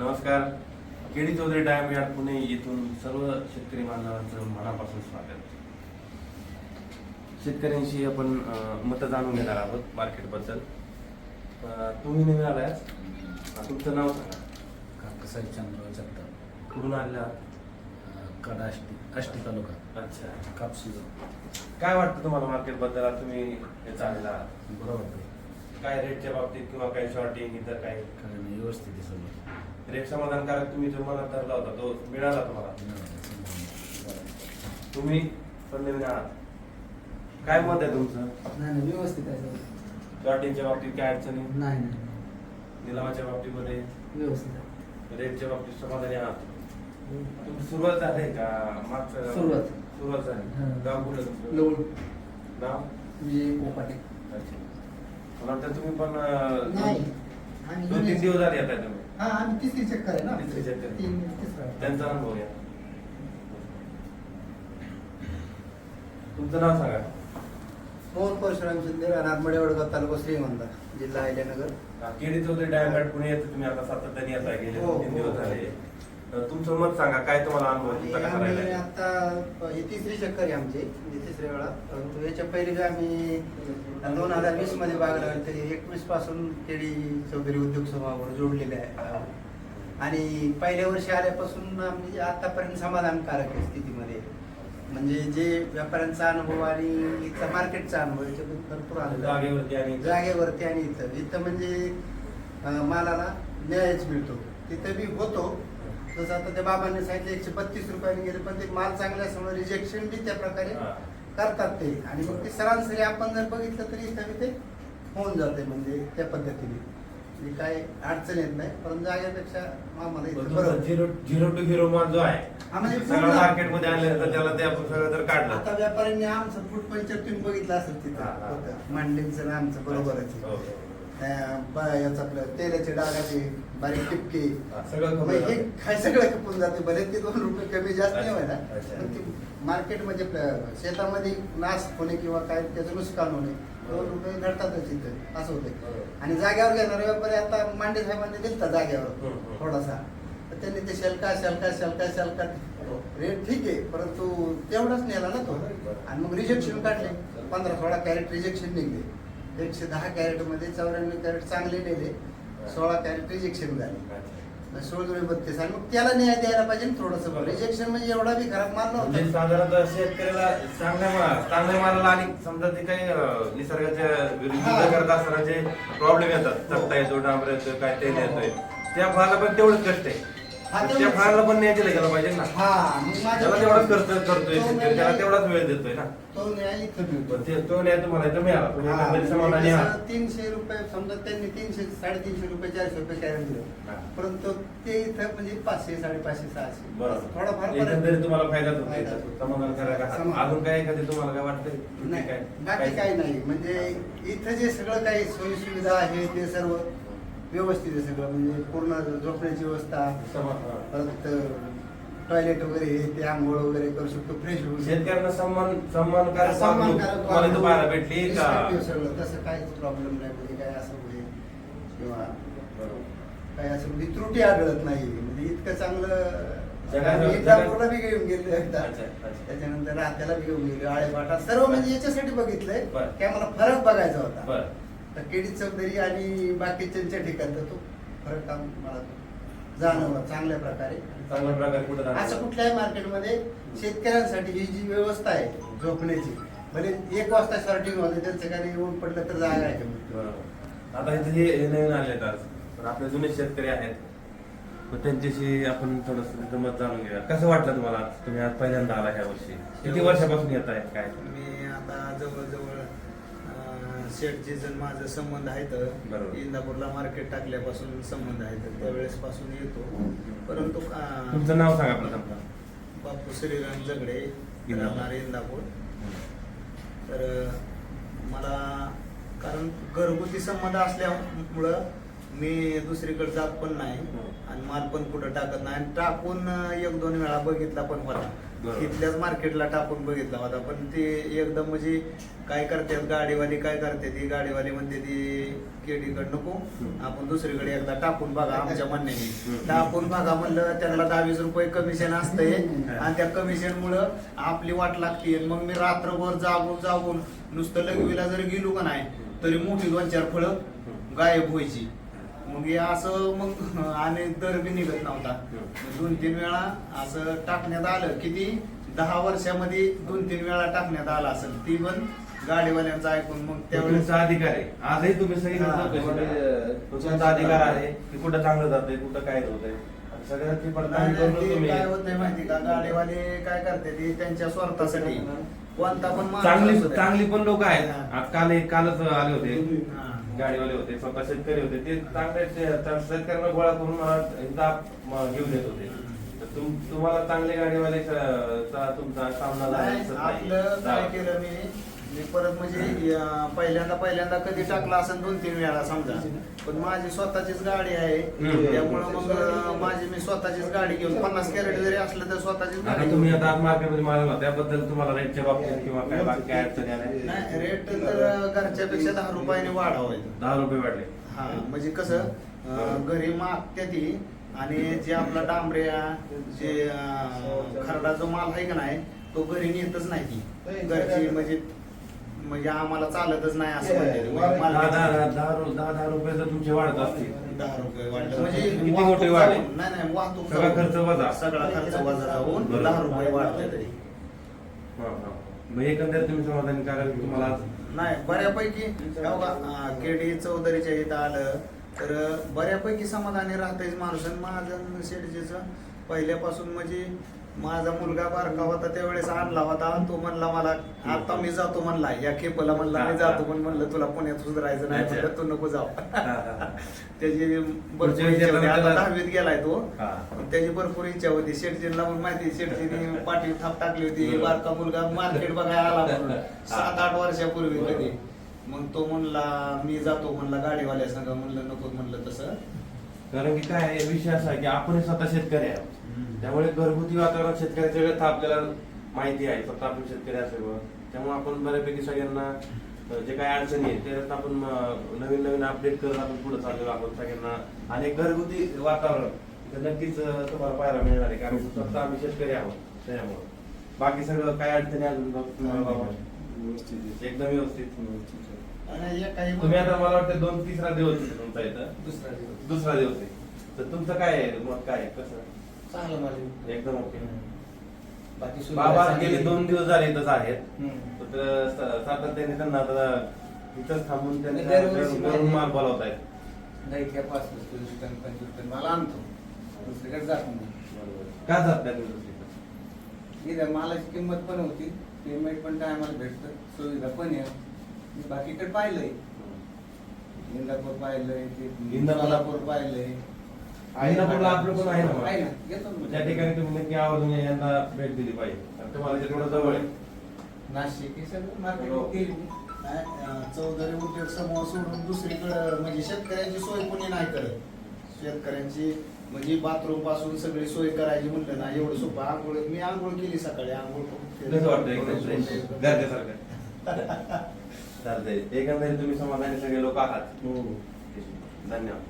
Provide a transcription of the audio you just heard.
नमस्कार. केडी चौधरी डायम यार्ड पुणे येथून सर्व शेतकरी बांधवांचं मनापासून स्वागत. शेतकऱ्यांशी आपण मतं जाणून घेणार आहोत मार्केटबद्दल. तुम्ही नवीन आलाय तुमचं नाव सांगा. काकासाहेब चंद्रराव जगताप. कुठून आल्या कडा आष्टी आष्टी तालुका. अच्छा. कापसी काय वाटतं तुम्हाला मार्केटबद्दल? आज तुम्ही हे चालेला आहात. बरोबर. काय रेटच्या बाबतीत किंवा काही शॉर्टिंग इतर काही? काय नाही व्यवस्थित आहे सगळं रेट समाधानकारक तुम्ही जो मनात धरला होता तो मिळाला तुम्हाला? तुम्ही पण काय मत आहे तुमचं? नाही नाही व्यवस्थित आहे सगळं. बाबतीत काय अडचणी नाही नाही. निलावाच्या बाबतीमध्ये व्यवस्थित आहे. रेटच्या बाबतीत समाधानी आहात तुमची सुरुवात झाली का? मागचं सुरुवात. सुरुवात झाली. हां. गाव कुठलं तुमचं? लवड नाव विजय पोपाटे अच्छा. मला वाटतं तुम्ही पण अं, नाही. दोन- तीन दिवस झाले येत आहे तुम्ही. हा आम्ही तिसरी चक्कर आहे ना. तिसरी चक्कर. तीन तिसरा. त्यांचा अनुभव घ्या. तुमचं नाव सांगा. मोहन परशुराम शिंदे राहणार मडेवडगाव तालुका श्रीमंत जिल्हा अहिल्यानगर. हा, केडी चौधरी डायमंड पुणे येतं तुम्ही आता सातत्याने येत आहे गेले हो, तीन दिवस हो. झाले. तुमचं मत सांगा काय तुम्हाला अनुभव? आता ही तिसरी चक्कर आहे आमची तिसऱ्या वेळा. परंतु याच्या पहिले आम्ही दोन हजार वीसमध्ये बाग लावली तरी एकवीसपासून केडी चौधरी उद्योग समूहावर जोडलेले आहे. आणि पहिल्या वर्षी आल्यापासून आम्ही आतापर्यंत समाधानकारक आहे स्थितीमध्ये. म्हणजे जे व्यापाऱ्यांचा अनुभव आणि इथला मार्केटचा अनुभव याच्यातून भरपूर आहे. जागेवरती आणि जागेवरती आणि इथं. इथं म्हणजे मालाला न्यायच मिळतो. तिथं बी होतो. जसं आता त्या बाबांनी सांगितलं एकशे बत्तीस रुपयाने गेले पण ते माल चांगला असल्यामुळे रिजेक्शन बी त्या प्रकारे. करतात ते. आणि मग ते सरासरी आपण जर बघितलं तरी बी ते होऊन जाते म्हणजे त्या पद्धतीने. म्हणजे काय अडचण येत नाही पण जागेपेक्षा आम्हाला झिरो झिरो टू हिरो माल जो आहे म्हणजे सगळं पूर्ण- मार्केटमध्ये आणलं तर त्याला ते आपण सगळं जर काढलं. आता व्यापाऱ्यांनी आमचं फूड पंचर तुम्ही बघितलं असेल तिथं. मांडलींचं आमचं बरोबरच हो, आहे. हो. याचा आपलं तेलाचे डागाचे बारीक टिपके. सगळं हे काय सगळं खपून जाते भले ते दोन रुपये कमी जास्त नाही व्हायला पण ते मार्केट म्हणजे शेतामध्ये नाश होणे किंवा काय त्याचं नुकसान होणे दोन रुपये घडतातच इथं असं होते आणि जाग्यावर घेणारे व्यापारी आता मांडे साहेबांनी दिलता जाग्यावर थोडासा तर त्यांनी ते शेलका शेलका शेलका शेलका रेट ठीक आहे परंतु तेवढाच नेला ना तो आणि मग रिजेक्शन काढले पंधरा सोळा कॅरेट रिजेक्शन निघले एकशे दहा कॅरेटमध्ये चौऱ्याण्णव कॅरेट चांगले नेले. सोळा कॅरेट रिजेक्शन झाले. सोळ जुळे बत्तीस. आणि मग त्याला न्याय द्यायला पाहिजे थोडस रिजेक्शन म्हणजे एवढा बी खराब माल म्हणजे नव्हता साधारणतः शेतकऱ्याला चांगल्या चांगल्या मालाला आणि समजा ते काही निसर्गाच्या विरुद्ध. करत असताना जे प्रॉब्लेम येतात चपटा येतो डांबर येतो काय तेल येतोय. त्या फळाला पण तेवढंच कष्ट आहे. हा, त्या तेवढंच. फळाला पण न्याय दिला गेला पाहिजे ना. हा मग त्याला तेवढाच खर्च तो करतोय शेतकरी त्याला न्याय- तेवढाच वेळ देतोय ना. तो न्याय इथं मिळतो पण ते- तो न्याय तुम्हाला इथं मिळाला. तुम्ही हा, म्हणजे समाधानी आहात. कसं तीनशे रुपये समजा त्यांनी तीनशे साडेतीनशे रुपये चारशे रुपये कॅरेट दिले. हा. परंतु ते इथं म्हणजे पाचशे साडेपाचशे सहाशे. बरोबर. थोडाफार फरक एकंदरीत तुम्हाला फायदा होतो. फायदा. आहात. समाधान. अजून काय एखादी तुम्हाला काय वाटतंय? त्रुटी नाही काय बाकी काही नाही. म्हणजे इथं जे सगळं काही सोयी सुविधा आहे ते सर्व व्यवस्थित आहे सगळं म्हणजे पूर्ण झोपण्याची व्यवस्था. परत टॉयलेट वगैरे हे ते आंघोळ वगैरे करू शकतो फ्रेश होऊ. शेतकऱ्यांना सन्मान सन्मानकारक सन्मानकारक तुम्हाला भेटली का सगळं तसं काहीच प्रॉब्लेम नाही म्हणजे काय असं म्हणजे किंवा काही असं म्हणजे त्रुटी आढळत नाही म्हणजे इतकं चांगलं बी घेऊन गेलो एकदा. त्याच्यानंतर रात्याला बी घेऊन गेलो आळेपाटा सर्व म्हणजे याच्यासाठी बघितलंय. की आम्हाला फरक बघायचा होता तर केडी चौधरी आणि बाकीच्यांच्या ठिकाणी तर तो फरक आम- मला जाणवला चांगल्या प्रकारे चांगल्या प्रकारे कुठं? असं कुठल्याही मार्केटमध्ये शेतकऱ्यांसाठी ही जी व्यवस्था आहे झोपण्याची भले एक वाजता शॉर्टिंग होते त्यांचं काही येऊन पडलं तर जागा आहे कमी. बरोबर. आता इथे हे हे नवीन आले आज पण आपले जुने शेतकरी आहेत मग त्यांच्याशी आपण थोडस मत जाणून घेऊया कसं वाटलं तुम्हाला आज? तुम्ही आज पहिल्यांदा आला ह्या वर्षी किती वर्षापासून येत आहे काय मी आता जवळजवळ अं, शेठचे जण माझं संबंध आहेत. बरोबर. इंदापूरला मार्केट टाकल्यापासून संबंध आहेत. त्यावेळेस पासून येतो. परंतु तुमचं नाव सांगा बापू श्रीराम जगडे इंदापूर. राहणार इंदापूर. तर मला कारण घरगुती संबंध असल्यामुळं मी दुसरीकडे जात पण नाही. आणि माल पण कुठं टाकत नाही. आणि टाकून एक दोन वेळा बघितला पण होता. बरोबर. तिथल्याच मार्केटला टाकून बघितला होता. पण ते एकदम म्हणजे काय करतात गाडीवाली काय करते ती? गाडीवाली म्हणते ती केडीकडे नको. हम्म. आपण दुसरीकडे एकदा टाकून बघा आमच्या म्हणण्याने. हम्म. टाकून बघा म्हणलं त्यांना दहा वीस रुपये कमिशन असतंय. आणि त्या कमिशन मुळे आपली वाट लागते मग मी रात्रभर जागून जागून नुसतं लघवीला जर गेलो का नाही तरी मोठी दोन चार फळं गायब व्हायची. मग हे असं मग आणि दर बी निघत नव्हता. मग दोन तीन वेळा असं टाकण्यात आलं. किती? दहा वर्षामध्ये दोन तीन वेळा टाकण्यात आलं असेल. ती पण गाडीवाल्यांचं ऐकून मग त्यावेळेस तुमचा अधिकार आहे. आजही तुम्ही सगळी हा. चौकशी करा. तुमचा अधिकार आहे की कुठं चांगलं जातंय कुठं काय होतंय. आणि सगळ्यांची नाही, पडताळणी नाही, करून ते तुम्ही. काय होतंय माहिती का? गाडीवाले काय करते ते त्यांच्या स्वार्थासाठी. कोणता पण माणूस चांगली असू द्या. चांगली पण लोक आहेत. हा. काल कालच आले होते. हा. गाडीवाले होते स्वतः शेतकरी होते ते चांगले शेतकऱ्यांना गोळा करून घेऊन येत होते तुम्हाला चांगले गाडीवाले तुमचा सामना झाला. केलं मी मी परत म्हणजे पहिल्यांदा पहिल्यांदा कधी टाकला असेल दोन तीन वेळा समजा. पण माझी स्वतःचीच गाडी आहे. त्यामुळं मग माझी मी स्वतःचीच गाडी घेऊन पन्नास कॅरेट जरी असलं तर स्वतःचीच गाडी तुम्ही आता मार्केटमध्ये मारला त्याबद्दल तुम्हाला रेटच्या बाबतीत किंवा काय बाकी काय अडचणी आल्या? नाही रेट तर घरच्यापेक्षा दहा रुपयाने वाढवायचं दहा रुपये वाढले. हा म्हणजे कसं घरी मागते ती आणि जे आपला डांबऱ्या जे खरडा जो माल आहे का नाही तो घरी नेतच नाही ती. घरची म्हणजे म्हणजे आम्हाला चालतच नाही असं. म्हणजे दहा दहा माल दहा रु- दहा दहा रुपये जर तुमचे वाढत असतील दहा रुपये वाढले म्हणजे किती वाहतूक मोठी? जाऊन- नाही नाही वाहतूक सगळा जाऊन- खर्च वजा. सगळा खर्च वजा जाऊन बरोबर. दहा रुपये वाढले तरी हा, हा. मग एकंदरीत तुम्ही समाधानी कारण की तुम्हाला नाही बऱ्यापैकी केडी चौधरीच्या इथं आलं तर बऱ्यापैकी समाधानी राहतेच माणूस आणि महाजन शेडजीचं पहिल्यापासून म्हणजे माझा मुलगा बारका होता त्यावेळेस आणला होता तो म्हणला मला आता मी जातो म्हणला या खेपला म्हणला मी जातो पण म्हणलं तुला पुण्यात सुधारायचं नाही. म्हणलं तू नको जाऊ. त्याची भरपूर पुढच्या इच्छा होती. विषयात आता त्याला- दहावीत गेलाय तो हा. त्याची भरपूर इच्छा होती शेटजीला पण माहिती शेटजीने पाठी थाप टाकली होती. बारका मुलगा मार्केट बघायला आला म्हणून सात आठ वर्षापूर्वी. कधी मग तो म्हणला मी जातो म्हणला गाडीवाल्या संग म्हणलं नको म्हणलं तसं कारण की काय विषय असा आहे की आपण स्वतः शेतकरी आहोत त्यामुळे घरगुती वातावरण शेतकऱ्याच्या वेळेत आपल्याला माहिती आहे. स्वतः आपण शेतकरी असल्यामुळं त्यामुळे आपण बऱ्यापैकी सगळ्यांना जे काही अडचणी आहेत त्याच्यात आपण नवीन नवीन अपडेट करत आपण पुढे चाललेलो आपण सगळ्यांना. आणि घरगुती वातावरण तर नक्कीच तुम्हाला पाहायला मिळणार आहे. कारण स्वतः आम्ही शेतकरी आहोत त्याच्यामुळे. बाकी सगळं काय अडचणी अजून? एकदम व्यवस्थित. आणि एक काही तुम्ही आता मला वाटतं दोन तिसरा दिवस आहे तुमचा इथं. दुसरा दिवस. दुसरा दिवस आहे. तर तुमचं काय आहे? मत काय? कसं? चांगलं माझे एकदम ओके. बाकी सुविधा बाबा चांगली गेले आहे. दोन दिवस झाले इथंच आहेत. हम्म. तर स- सातत्याने त्यांना आता इथंच थांबून त्यांचा दरवर्षी घरून- माल बोलावत आहेत नाही त्या पाच वीस टन पंचवीस टन मला आणतो. दुसरीकडे जात नाही. का जात नाही तुम्ही दुसरीकडे? इथं मालाची किंमत पण होती पेमेंट पण टायमाला भेटतं सुविधा पण आहे. मी बाकीकडे पाहिलंय. इंदापूर पाहिलंय ते इंदापूर- सोलापूर पाहिलंय. इंदापूरला आपलं पण आहे ना? आहे ना येतो ना. त्या ठिकाणी तुम्ही नक्की आवर्जून यांना भेट दिली पाहिजे तुम्हाला ते थोडं जवळ आहे नाशिक हे सगळं हो. मार्केट केली नाही, अं, चौधरी उद्योग समूह सोडून दुसरीकडे म्हणजे शेतकऱ्यांची सोय कोणी नाही करत शेतकऱ्यांची म्हणजे बाथरूमपासून सगळी सोय करायची म्हणलं ना एवढं सोपं आंघोळ मी आंघोळ केली सकाळी आंघोळ करून कसं वाटतं एकदम फ्रेश. घरच्यासारखं चालतंय एकंदरीत तुम्ही समाधानी सगळे लोक आहात हो. धन्यवाद